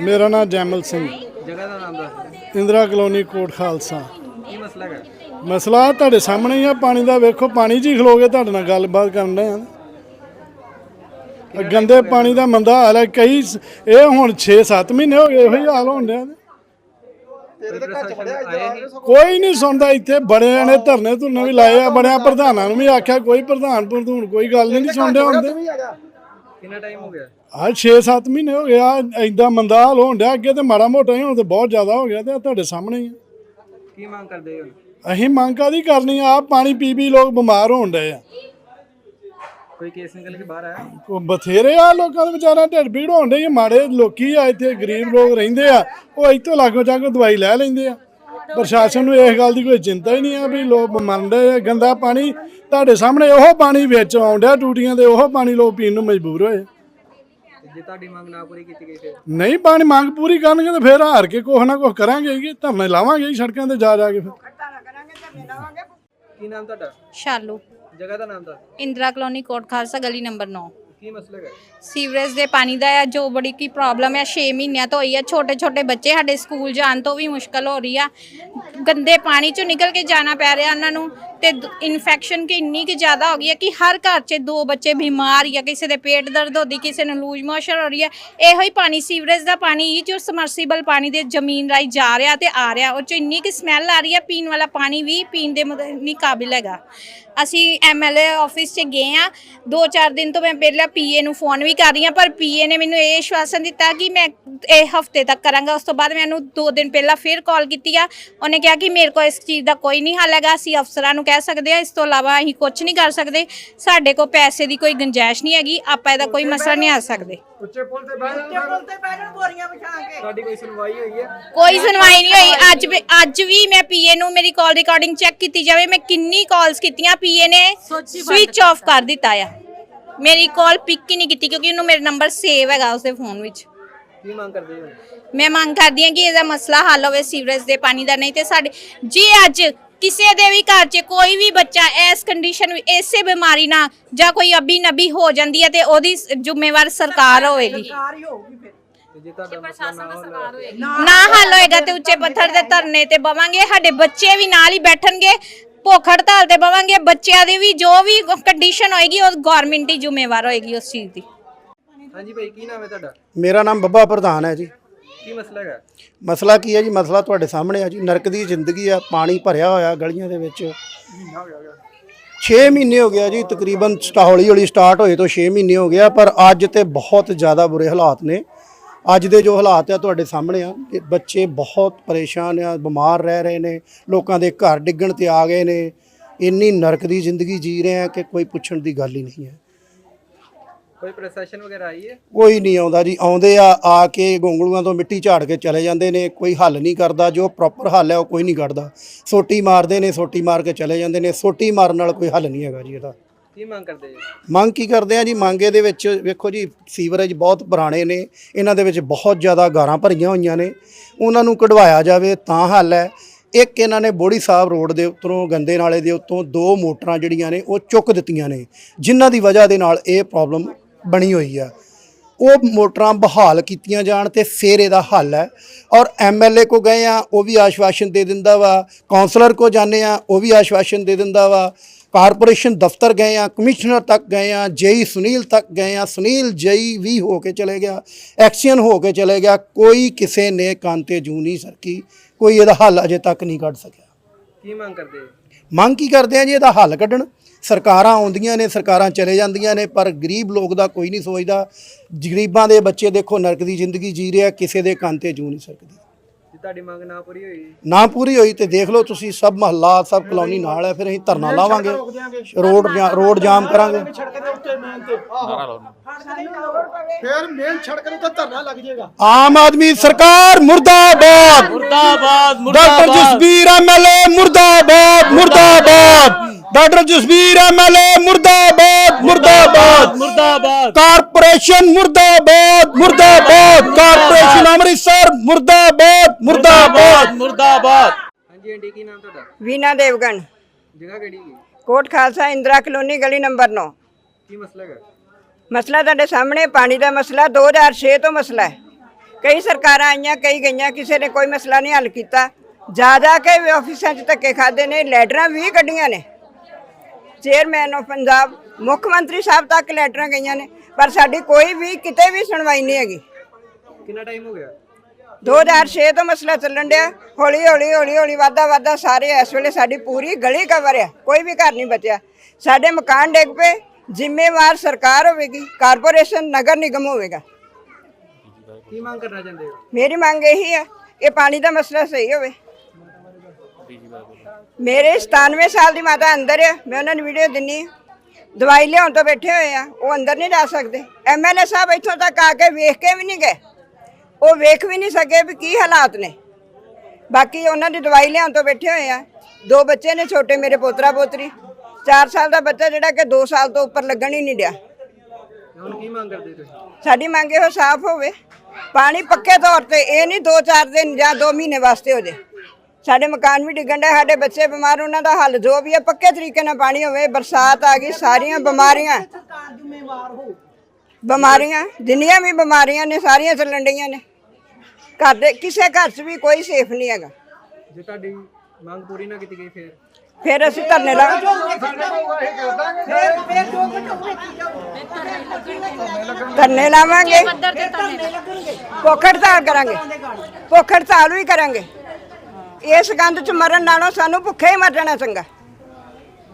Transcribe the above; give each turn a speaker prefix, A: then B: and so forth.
A: ਮੇਰਾ ਨਾਮ ਜੈਮਲ ਸਿੰਘ।
B: ਜਗ੍ਹਾ ਦਾ ਨਾਮ ਦੱਸ
A: ਇੰਦਰਾ ਕਲੋਨੀ ਕੋਟ ਖਾਲਸਾ।
B: ਕੀ ਮਸਲਾ ਹੈ
A: ਮਸਲਾ ਤੁਹਾਡੇ ਸਾਹਮਣੇ ਹੀ ਆ ਪਾਣੀ ਦਾ ਵੇਖੋ ਪਾਣੀ 'ਚ ਹੀ ਖਲੋ ਕੇ ਤੁਹਾਡੇ ਨਾਲ ਗੱਲਬਾਤ ਕਰਨ ਦੇ ਆ ਗੰਦੇ ਪਾਣੀ ਦਾ ਮੰਦਾ ਹਾਲ ਹੈ ਕਈ ਇਹ ਹੁਣ 6-7 ਮਹੀਨੇ ਹੋ ਗਏ ਇਹੋ ਹੀ ਹਾਲ ਹੋਣ
B: ਨਹੀਂ
A: ਕੋਈ ਨਹੀਂ ਸੁਣਦਾ ਇੱਥੇ ਬੜਿਆਂ ਨੇ ਧਰਨੇ ਧੁਰਨੇ ਵੀ ਲਾਏ ਆ ਬੜਿਆਂ ਪ੍ਰਧਾਨਾਂ ਨੂੰ ਵੀ ਆਖਿਆ ਕੋਈ ਪ੍ਰਧਾਨ ਪ੍ਰਧੂਨ ਕੋਈ ਗੱਲ ਨਹੀਂ ਸੁਣਦੇ ਹੁੰਦੇ।
B: ਕਿੰਨਾ ਟਾਈਮ ਹੋ ਗਿਆ?
A: ਆ 6-7 ਮਹੀਨੇ ਹੋ ਗਏ ਆ ਐਦਾਂ ਮੰਦਾ ਹਾਲ ਹੋਣ ਡਿਆ ਅੱਗੇ ਤੇ ਮਾੜਾ ਮੋਟਾ ਹੀ ਹੁਣ ਤੇ ਬਹੁਤ ਜ਼ਿਆਦਾ ਹੋ ਗਿਆ ਤੇ ਆਹ ਤੁਹਾਡੇ ਸਾਹਮਣੇ ਹੀ ਆ।
B: ਕੀ ਮੰਗ ਕਰਦੇ ਹੋ?
A: ਅਸੀਂ ਮੰਗ ਕਾਦੀ ਕਰਨੀ ਆ ਆਹ ਪਾਣੀ ਪੀ ਪੀ ਲੋਕ ਬਿਮਾਰ ਹੋਣ ਡਏ ਆ।
B: ਕੋਈ ਕੇਸ ਨਿਕਲ ਕੇ ਬਾਹਰ ਆਇਆ?
A: ਉਹ ਬਥੇਰੇ ਆ ਲੋਕਾਂ ਦੇ ਵਿਚਾਰਾ ਢਿੱਡ ਪੀੜ ਹੋਣ ਡਈ ਆ ਮਾੜੇ ਲੋਕੀ ਆ ਇੱਥੇ ਗਰੀਬ ਲੋਕ ਰਹਿੰਦੇ ਆ ਉਹ ਇੱਥੋਂ ਲਾਗੋ ਜਾ ਕੇ ਦਵਾਈ ਲੈ ਲੈਂਦੇ ਆ। ਪ੍ਰਸ਼ਾਸਨ ਨੂੰ ਇਸ ਗੱਲ ਦੀ ਕੋਈ ਚਿੰਤਾ ਹੀ ਨਹੀਂ ਆ ਵੀ ਲੋਕ ਮਰਨ ਡਏ ਆ ਗੰਦਾ ਪਾਣੀ ਤੁਹਾਡੇ ਸਾਹਮਣੇ ਉਹ ਪਾਣੀ ਵਿੱਚ ਡਿਆ ਟੂਟੀਆਂ ਦੇ ਉਹ ਪਾਣੀ ਲੋਕ ਪੀਣ ਨੂੰ ਮਜਬੂਰ ਹੋਏ
B: ਜੇ ਤੁਹਾਡੀ ਮੰਗ ਨਾ ਪੂਰੀ ਕੀਤੀ ਗਈ ਫਿਰ?
A: ਨਹੀਂ ਪਾਣੀ ਮੰਗ ਪੂਰੀ ਕਰਨਗੇ ਤਾਂ ਫਿਰ ਹਾਰ ਕੇ ਕੁਛ ਨਾ ਕੁਛ ਕਰਾਂਗੇ ਹੀ ਧਰਨੇ ਲਾਵਾਂਗੇ ਹੀ ਸੜਕਾਂ ਤੇ ਜਾ ਜਾ ਕੇ ਫਿਰ।
B: ਕੀ ਨਾਮ ਤੁਹਾਡਾ?
C: ਸ਼ਾਲੂ।
B: ਜਗ੍ਹਾ ਦਾ ਨਾਮ ਦੱਸ।
C: ਇੰਦਰਾ ਕਲੋਨੀ ਕੋਟ ਖਾਲਸਾ ਗਲੀ ਨੰਬਰ 9
B: ਕੀ ਮਸਲਾ ਹੈ
C: ਸੀਵਰੇਜ ਦੇ ਪਾਣੀ ਦਾ ਹੈ ਜੋ ਬੜੀ ਕੀ ਪ੍ਰੋਬਲਮ ਹੈ 6 ਮਹੀਨਿਆਂ ਤੋਂ ਹੋਈ ਹੈ ਛੋਟੇ ਛੋਟੇ ਬੱਚੇ ਸਾਡੇ ਸਕੂਲ ਜਾਣ ਤੋਂ ਵੀ ਮੁਸ਼ਕਲ ਹੋ ਰਹੀ ਆ। ਗੰਦੇ ਪਾਣੀ ਚੋਂ ਨਿਕਲ ਕੇ ਜਾਣਾ ਪੈ ਰਿਹਾ ਉਹਨਾਂ ਨੂੰ। ਤੇ ਇਨਫੈਕਸ਼ਨ ਕਿ ਇੰਨੀ ਕਿ ਜ਼ਿਆਦਾ ਹੋ ਗਈ ਹੈ ਕਿ ਹਰ ਘਰ 'ਚ ਦੋ ਬੱਚੇ ਬਿਮਾਰ ਜਾਂ ਕਿਸੇ ਦੇ ਪੇਟ ਦਰਦ ਹੋਦੀ, ਕਿਸੇ ਨੂੰ ਲੂਜ ਮੋਸ਼ਨ ਹੋ ਰਹੀ ਹੈ। ਇਹੋ ਹੀ ਪਾਣੀ, ਸੀਵਰੇਜ ਦਾ ਪਾਣੀ ਹੀ ਜੋ ਸਮਰਸੀਬਲ ਪਾਣੀ ਦੇ ਜ਼ਮੀਨ ਰਾਹੀਂ ਜਾ ਰਿਹਾ ਤੇ ਆ ਰਿਹਾ, ਉਹ 'ਚ ਇੰਨੀ ਕਿ ਸਮੈਲ ਆ ਰਹੀ ਹੈ, ਪੀਣ ਵਾਲਾ ਪਾਣੀ ਵੀ ਪੀਣ ਦੇ ਮੁਦ- ਨਹੀਂ ਕਾਬਿਲ ਹੈਗਾ। ਅਸੀਂ ਐਮਐਲਏ ਆਫਿਸ 'ਚ ਗਏ ਆ ਦੋ ਚਾਰ ਦਿਨ ਤੋਂ ਮੈਂ ਪਹਿਲਾਂ ਪੀਏ ਨੂੰ ਫੋਨ ਵੀ ਕਰ ਰਹੀ ਹਾਂ, ਪਰ ਪੀਏ ਨੇ ਮੈਨੂੰ ਇਹ ਆਸ਼ਵਾਸਨ ਦਿੱਤਾ ਕਿ ਮੈਂ ਇਹ ਹਫ਼ਤੇ ਤੱਕ ਕਰਾਂਗਾ। ਉਸ ਤੋਂ ਬਾਅਦ ਮੈਂ ਉਹਨੂੰ ਦੋ ਦਿਨ ਪਹਿਲਾਂ ਫਿਰ ਕਾਲ ਕੀਤੀ ਆ। ਉਹਨੇ ਕਿਹਾ ਕਿ ਮੇਰੇ ਕੋਲ ਇਸ ਚੀਜ਼ ਦਾ ਕੋਈ ਨਹੀਂ ਹੱਲ ਹੈਗਾ, ਅਸੀਂ ਅਫਸਰਾਂ ਨੂੰ ਕਹਿ ਸਕਦੇ ਆ ਇਸ ਤੋਂ ਇਲਾਵਾ ਅਸੀਂ ਕੁਝ ਨਹੀਂ ਕਰ ਸਕਦੇ। ਸਾਡੇ ਕੋਲ ਪੈਸੇ ਦੀ ਕੋਈ ਗੁੰਜਾਇਸ਼ ਨਹੀਂ ਹੈਗੀ ਆਪਾਂ ਇਹਦਾ ਕੋਈ ਮਸਲਾ ਨਹੀਂ ਆ ਸਕਦੇ।
B: ਤੁਹਾਡੀ ਕੋਈ ਸੁਣਵਾਈ ਹੋਈ ਹੈ?
C: ਕੋਈ ਸੁਣਵਾਈ ਨਹੀਂ ਹੋਈ। ਅੱਜ ਵੀ ਅੱਜ ਵੀ ਮੈਂ ਪੀਏ ਨੂੰ ਮੇਰੀ ਕਾਲ ਰਿਕਾਰਡਿੰਗ ਚੈੱਕ ਕੀਤੀ ਜਾਵੇ ਮੈਂ ਕਿੰਨੀ ਕਾਲਸ ਕੀਤੀਆਂ ਪੀਏ ਨੇ ਸਵਿਚ ਆਫ ਕਰ ਦਿੱਤਾ ਆ। ਮੇਰੀ ਕਾਲ ਪਿਕ ਹੀ ਨਹੀਂ ਕੀਤੀ ਕਿਉਂਕਿ ਉਹਨੂੰ ਮੇਰਾ ਨੰਬਰ ਸੇਵ ਹੈਗਾ ਉਸਦੇ ਫੋਨ ਵਿੱਚ।
B: ਕੀ ਮੰਗ ਕਰਦੇ ਹੋ?
C: ਮੈਂ ਮੰਗ ਕਰਦੀ ਹਾਂ ਕਿ ਇਹਦਾ ਮਸਲਾ ਹੱਲ ਹੋਵੇ ਸੀਵਰੇਜ ਦੇ ਪਾਣੀ ਦਾ। ਨਹੀਂ ਤੇ ਸਾਡੇ ਜੇ ਅੱਜ ਕਿਸੇ ਦੇ ਵੀ ਘਰ 'ਚ ਕੋਈ ਵੀ ਬੱਚਾ ਇਸ ਕੰਡੀਸ਼ਨ ਵਿੱਚ ਇਸੇ ਬਿਮਾਰੀ ਨਾਲ ਜਾਂ ਕੋਈ ਅਬੀ ਨਬੀ ਹੋ ਜਾਂਦੀ ਹੈ ਤੇ ਉਹਦੀ ਜ਼ਿੰਮੇਵਾਰ ਸਰਕਾਰ ਹੋਏਗੀ।
B: ਤੇ ਜੇ ਤੁਹਾਡਾ ਮਸਲਾ ਨਾ ਹੋਵੇ
C: ਨਾ ਹੱਲ ਹੋਏਗਾ ਤੇ ਉੱਚੇ ਪੱਥਰ ਦੇ ਧਰਨੇ ਤੇ ਬਵਾਂਗੇ ਸਾਡੇ ਬੱਚੇ ਵੀ ਨਾਲ ਹੀ ਬੈਠਣਗੇ ਭੁੱਖ ਹੜਤਾਲ ਤੇ ਬਵਾਂਗੇ ਬੱਚਿਆਂ ਦੀ ਵੀ ਜੋ ਵੀ ਕੰਡੀਸ਼ਨ ਹੋਏਗੀ ਉਹ ਗਵਰਨਮੈਂਟ ਹੀ ਜ਼ਿੰਮੇਵਾਰ ਹੋਏਗੀ ਉਸ ਚੀਜ਼ ਦੀ।
B: ਹਾਂਜੀ ਭਾਈ ਕੀ ਨਾਮ ਹੈ ਤੁਹਾਡਾ?
D: ਮੇਰਾ ਨਾਮ ਬੱਬਾ ਪ੍ਰਧਾਨ ਹੈ ਜੀ।
B: ਕੀ ਮਸਲਾ ਹੈ
D: ਮਸਲਾ ਕੀ ਹੈ ਜੀ? ਮਸਲਾ ਤੁਹਾਡੇ ਸਾਹਮਣੇ ਆ ਜੀ। ਨਰਕ ਦੀ ਜ਼ਿੰਦਗੀ ਆ ਪਾਣੀ ਭਰਿਆ ਹੋਇਆ ਗਲੀਆਂ ਦੇ ਵਿੱਚ। 6 ਮਹੀਨੇ ਹੋ ਗਿਆ ਜੀ ਤਕਰੀਬਨ ਸਟਾ ਹੌਲੀ ਹੌਲੀ ਸਟਾਰਟ ਹੋਏ ਤੋਂ 6 ਮਹੀਨੇ ਹੋ ਗਿਆ ਪਰ ਅੱਜ ਤੇ ਬਹੁਤ ਜ਼ਿਆਦਾ ਬੁਰੇ ਹਾਲਾਤ ਨੇ। ਅੱਜ ਦੇ ਜੋ ਹਾਲਾਤ ਆ ਤੁਹਾਡੇ ਸਾਹਮਣੇ ਆ ਇਹ ਬੱਚੇ ਬਹੁਤ ਪਰੇਸ਼ਾਨ ਆ ਬਿਮਾਰ ਰਹਿ ਰਹੇ ਨੇ ਲੋਕਾਂ ਦੇ ਘਰ ਡਿੱਗਣ ਤੇ ਆ ਗਏ ਨੇ। ਇੰਨੀ ਨਰਕ ਦੀ ਜ਼ਿੰਦਗੀ ਜੀ ਰਹੇ ਆ ਕਿ ਕੋਈ ਪੁੱਛਣ ਦੀ ਗੱਲ ਹੀ ਨਹੀਂ ਹੈ।
B: ਕੋਈ ਪ੍ਰਸ਼ਾਸਨ ਵਗੈਰਾ ਆਈ ਹੈ?
D: ਕੋਈ ਨਹੀਂ ਆਉਂਦਾ ਜੀ ਆਉਂਦੇ ਆ ਆ ਕੇ ਗੋਂਗਲੂਆਂ ਤੋਂ ਮਿੱਟੀ ਝਾੜ ਕੇ ਚਲੇ ਜਾਂਦੇ ਨੇ ਕੋਈ ਹੱਲ ਨਹੀਂ ਕਰਦਾ ਜੋ ਪ੍ਰੋਪਰ ਹੱਲ ਹੈ ਉਹ ਕੋਈ ਨਹੀਂ ਕੱਢਦਾ। ਸੋਟੀ ਮਾਰਦੇ ਨੇ ਸੋਟੀ ਮਾਰ ਕੇ ਚਲੇ ਜਾਂਦੇ ਨੇ ਸੋਟੀ ਮਾਰਨ ਨਾਲ ਕੋਈ ਹੱਲ ਨਹੀਂ ਹੈਗਾ ਜੀ ਇਹਦਾ।
B: ਕੀ ਮੰਗ ਕਰਦੇ ਹੋ?
D: ਮੰਗ ਕੀ ਕਰਦੇ ਆ ਜੀ? ਮੰਗੇ ਦੇ ਵਿੱਚ ਵੇਖੋ ਜੀ ਸੀਵਰੇਜ ਬਹੁਤ ਪੁਰਾਣੇ ਨੇ ਇਹਨਾਂ ਦੇ ਵਿੱਚ ਬਹੁਤ ਜ਼ਿਆਦਾ ਗਾਰਾਂ ਭਰੀਆਂ ਹੋਈਆਂ ਨੇ। ਉਹਨਾਂ ਨੂੰ ਕਢਵਾਇਆ ਜਾਵੇ ਤਾਂ ਹੱਲ ਹੈ। ਇੱਕ ਇਹਨਾਂ ਨੇ ਬੋੜੀ ਸਾਹਿਬ ਰੋਡ ਦੇ ਉੱਤੋਂ ਗੰਦੇ ਨਾਲੇ ਦੇ ਉੱਤੋਂ ਦੋ ਮੋਟਰਾਂ ਜਿਹੜੀਆਂ ਨੇ ਉਹ ਚੁੱਕ ਦਿੱਤੀਆਂ ਨੇ। ਜਿਨ੍ਹਾਂ ਦੀ ਵਜ੍ਹਾ ਦੇ ਨਾਲ ਇਹ ਪ੍ਰੋਬਲਮ ਬਣੀ ਹੋਈ ਆ। ਉਹ ਮੋਟਰਾਂ ਬਹਾਲ ਕੀਤੀਆਂ ਜਾਣ ਤੇ ਫਿਰ ਇਹਦਾ ਹੱਲ ਹੈ। ਔਰ ਐਮਐਲਏ ਕੋ ਗਏ ਆ, ਉਹ ਵੀ ਆਸ਼ਵਾਸਨ ਦੇ ਦਿੰਦਾ ਵਾ। ਕਾਉਂਸਲਰ ਕੋ ਜਾਂਦੇ ਆ, ਉਹ ਵੀ ਆਸ਼ਵਾਸਨ ਦੇ ਦਿੰਦਾ ਵਾ। ਕਾਰਪੋਰੇਸ਼ਨ ਦਫ਼ਤਰ ਗਏ ਆ, ਕਮਿਸ਼ਨਰ ਤੱਕ ਗਏ ਆ, ਜੇਈ ਸੁਨੀਲ ਤੱਕ ਗਏ ਆ। ਸੁਨੀਲ ਜੇਈ ਵੀ ਹੋ ਕੇ ਚਲੇ ਗਿਆ, ਐਕਸ਼ਨ ਹੋ ਕੇ ਚਲੇ ਗਿਆ। ਕੋਈ ਕਿਸੇ ਨੇ ਕੰਨ ਤੇ ਜੂ ਨਹੀਂ ਸਰਕੀ। ਕੋਈ ਇਹਦਾ ਹੱਲ ਅਜੇ ਤੱਕ ਨਹੀਂ ਕੱਢ ਸਕਿਆ।
B: ਕੀ ਮੰਗ ਕਰਦੇ
D: ਮੰਗ ਕੀ ਕਰਦੇ ਆ ਜੀ? ਇਹਦਾ ਹੱਲ ਕੱਢਣ। ਸਰਕਾਰਾਂ ਆਉਂਦੀਆਂ ਨੇ, ਸਰਕਾਰਾਂ ਚਲੇ ਜਾਂਦੀਆਂ ਨੇ, ਪਰ ਗਰੀਬ ਲੋਕ ਦਾ ਕੋਈ ਨਹੀਂ ਸੋਚਦਾ। ਗਰੀਬਾਂ ਦੇ ਬੱਚੇ ਦੇਖੋ, ਨਰਕ ਦੀ ਜ਼ਿੰਦਗੀ ਜੀ ਰਿਹਾ, ਕਿਸੇ ਦੇ ਕੰਨ ਤੇ ਜੂ ਨਹੀਂ ਸਕਦੀ
B: ਤੁਹਾਡੀ ਮੰਗ ਨਾ ਪੂਰੀ ਹੋਈ?
D: ਨਾ ਪੂਰੀ ਹੋਈ ਤੇ ਦੇਖ ਲਓ ਤੁਸੀਂ ਸਭ ਮਹੱਲਾ ਸਭ ਕਲੋਨੀ ਨਾਲ ਹੈ ਫਿਰ ਅਸੀਂ ਧਰਨਾ ਲਾਵਾਂਗੇ। ਰੋਡ ਰੋਡ ਜਾਮ ਕਰਾਂਗੇ।
A: ਫਿਰ ਮੇਨ ਸੜਕ ਤੇ ਧਰਨਾ ਲੱਗ ਜਾਏਗਾ।
D: ਆਮ ਆਦਮੀ ਸਰਕਾਰ ਮੁਰਦਾਬਾਦ।
E: ਮੁਰਦਾਬਾਦ
D: ਡਾਕਟਰ ਜਸਬੀਰ ਐਮਐਲਏ ਮੁਰਦਾਬਾਦ ਮੁਰਦਾਬਾਦ। ਡਾਕਟਰ ਜਸਬੀਰ ਐਮਐਲਏ ਮੁਰਦਾਬਾਦ ਮੁਰਦਾਬਾਦ।
E: ਮੁਰਦਾਬਾਦ
D: ਕਾਰਪੋਰੇਸ਼ਨ ਮੁਰਦਾਬਾਦ ਮੁਰਦਾਬਾਦ। ਕਾਰਪੋਰੇਸ਼ਨ ਅੰਮ੍ਰਿਤਸਰ ਮੁਰਦਾਬਾਦ ਮੁਰਦਾਬਾਦ।
E: ਮੁਰਦਾਬਾਦ
B: ਹਾਂਜੀ ਆਂਟੀ ਕੀ ਨਾਮ ਤੁਹਾਡਾ?
F: ਵੀਨਾ ਦੇਵਗਨ।
B: ਜਗ੍ਹਾ ਕਿਹੜੀ ਹੈ
F: ਕੋਟ ਖਾਲਸਾ ਇੰਦਰਾ ਕਲੋਨੀ ਗਲੀ ਨੰਬਰ 9
B: ਕੀ ਮਸਲਾ ਹੈ
F: ਮਸਲਾ ਤੁਹਾਡੇ ਸਾਹਮਣੇ ਪਾਣੀ ਦਾ ਮਸਲਾ 2006 ਤੋਂ ਮਸਲਾ ਹੈ। ਕਈ ਸਰਕਾਰਾਂ ਆਈਆਂ ਕਈ ਗਈਆਂ ਕਿਸੇ ਨੇ ਕੋਈ ਮਸਲਾ ਨਹੀਂ ਹੱਲ ਕੀਤਾ। ਜਾ ਜਾ ਕੇ ਆਫਿਸਾਂ 'ਚ ਧੱਕੇ ਖਾਦੇ ਨੇ ਲੈਟਰਾਂ ਵੀ ਕੱਢੀਆਂ ਨੇ। ਚੇਅਰਮੈਨ ਆਫ ਪੰਜਾਬ ਮੁੱਖ ਮੰਤਰੀ ਸਾਹਿਬ ਤੱਕ ਲੈਟਰਾਂ ਗਈਆਂ ਨੇ ਪਰ ਸਾਡੀ ਕੋਈ ਵੀ ਕਿਤੇ ਵੀ ਸੁਣਵਾਈ ਨਹੀਂ ਹੈਗੀ।
B: ਕਿੰਨਾ ਟਾਈਮ ਹੋ ਗਿਆ?
F: 2006 ਤੋਂ ਮਸਲਾ ਚੱਲਣ ਡਿਆ ਹੌਲੀ ਹੌਲੀ ਹੌਲੀ ਹੌਲੀ ਵਾਧਾ ਵਾਧਾ ਸਾਰੇ ਇਸ ਵੇਲੇ ਸਾਡੀ ਪੂਰੀ ਗਲੀ ਕਵਰ ਆ ਕੋਈ ਵੀ ਘਰ ਨਹੀਂ ਬਚਿਆ। ਸਾਡੇ ਮਕਾਨ ਡਿੱਗ ਪਏ ਜ਼ਿੰਮੇਵਾਰ ਸਰਕਾਰ ਹੋਵੇਗੀ ਕਾਰਪੋਰੇਸ਼ਨ ਨਗਰ ਨਿਗਮ ਹੋਵੇਗਾ।
B: ਕੀ ਮੰਗ ਕਰਨਾ ਚਾਹੁੰਦੇ ਹੋ?
F: ਮੇਰੀ ਮੰਗ ਇਹੀ ਹੈ ਇਹ ਪਾਣੀ ਦਾ ਮਸਲਾ ਸਹੀ ਹੋਵੇ। ਮੇਰੇ 97 ਸਾਲ ਦੀ ਮਾਤਾ ਅੰਦਰ ਹੈ ਮੈਂ ਉਹਨਾਂ ਨੂੰ ਵੀਡੀਓ ਦਿੰਨੀ। ਦਵਾਈ ਲਿਆਉਣ ਤੋਂ ਬੈਠੇ ਹੋਏ ਆ ਉਹ ਅੰਦਰ ਨਹੀਂ ਜਾ ਸਕਦੇ। ਐਮਐਲਏ ਸਾਹਿਬ ਇੱਥੋਂ ਤੱਕ ਆ ਕੇ ਵੇਖ ਕੇ ਵੀ ਨਹੀਂ ਗਏ। ਉਹ ਵੇਖ ਵੀ ਨਹੀਂ ਸਕੇ ਵੀ ਕੀ ਹਾਲਾਤ ਨੇ। ਬਾਕੀ ਉਹਨਾਂ ਦੀ ਦਵਾਈ ਲਿਆਉਣ ਤੋਂ ਬੈਠੇ ਹੋਏ ਆ। ਦੋ ਬੱਚੇ ਨੇ ਛੋਟੇ ਮੇਰੇ ਪੋਤਰਾ ਪੋਤਰੀ। 4 ਸਾਲ ਦਾ ਬੱਚਾ ਜਿਹੜਾ ਕਿ 2 ਸਾਲ ਤੋਂ ਉੱਪਰ ਲੱਗਣ ਹੀ ਨਹੀਂ ਡਿਆ।
B: ਹੁਣ ਕੀ ਮੰਗ ਕਰਦੇ ਤੁਸੀਂ?
F: ਸਾਡੀ ਮੰਗ ਇਹੋ ਸਾਫ਼ ਹੋਵੇ। ਪਾਣੀ ਪੱਕੇ ਤੌਰ ਤੇ ਇਹ ਨਹੀਂ 2-4 ਦਿਨ ਜਾਂ 2 ਮਹੀਨੇ ਵਾਸਤੇ ਹੋ ਜੇ। ਸਾਡੇ ਮਕਾਨ ਵੀ ਡਿੱਗਣ ਦੇ ਸਾਡੇ ਬੱਚੇ ਬਿਮਾਰ ਉਹਨਾਂ ਦਾ ਹੱਲ ਜੋ ਵੀ ਹੈ ਪੱਕੇ ਤਰੀਕੇ ਨਾਲ ਪਾਣੀ ਹੋਵੇ ਬਰਸਾਤ ਆ ਗਈ ਸਾਰੀਆਂ ਬਿਮਾਰੀਆਂ। ਬਿਮਾਰੀਆਂ ਜਿੰਨੀਆਂ ਵੀ ਬਿਮਾਰੀਆਂ ਨੇ ਸਾਰੀਆਂ ਚੱਲਣ ਡਈਆਂ ਨੇ। ਘਰ ਦੇ ਕਿਸੇ ਘਰ 'ਚ ਵੀ ਕੋਈ ਸੇਫ ਨਹੀਂ ਹੈਗਾ।
B: ਜੇ ਤੁਹਾਡੀ ਮੰਗ ਪੂਰੀ ਨਾ ਕੀਤੀ ਗਈ ਫਿਰ?
F: ਫਿਰ ਅਸੀਂ ਧਰਨੇ ਲਾਵਾਂਗੇ। ਧਰਨੇ ਲਾਵਾਂਗੇ।
C: ਪੱਧਰ ਤੇ ਧਰਨੇ
F: ਭੁੱਖ ਹੜਤਾਲ ਕਰਾਂਗੇ। ਭੁੱਖ ਹੜਤਾਲ ਵੀ ਕਰਾਂਗੇ। ਇਸ ਗੰਦ ਚ ਮਰਨ ਨਾਲੋਂ ਸਾਨੂੰ ਭੁੱਖੇ ਹੀ ਮਰ ਜਾਣਾ ਚੰਗਾ।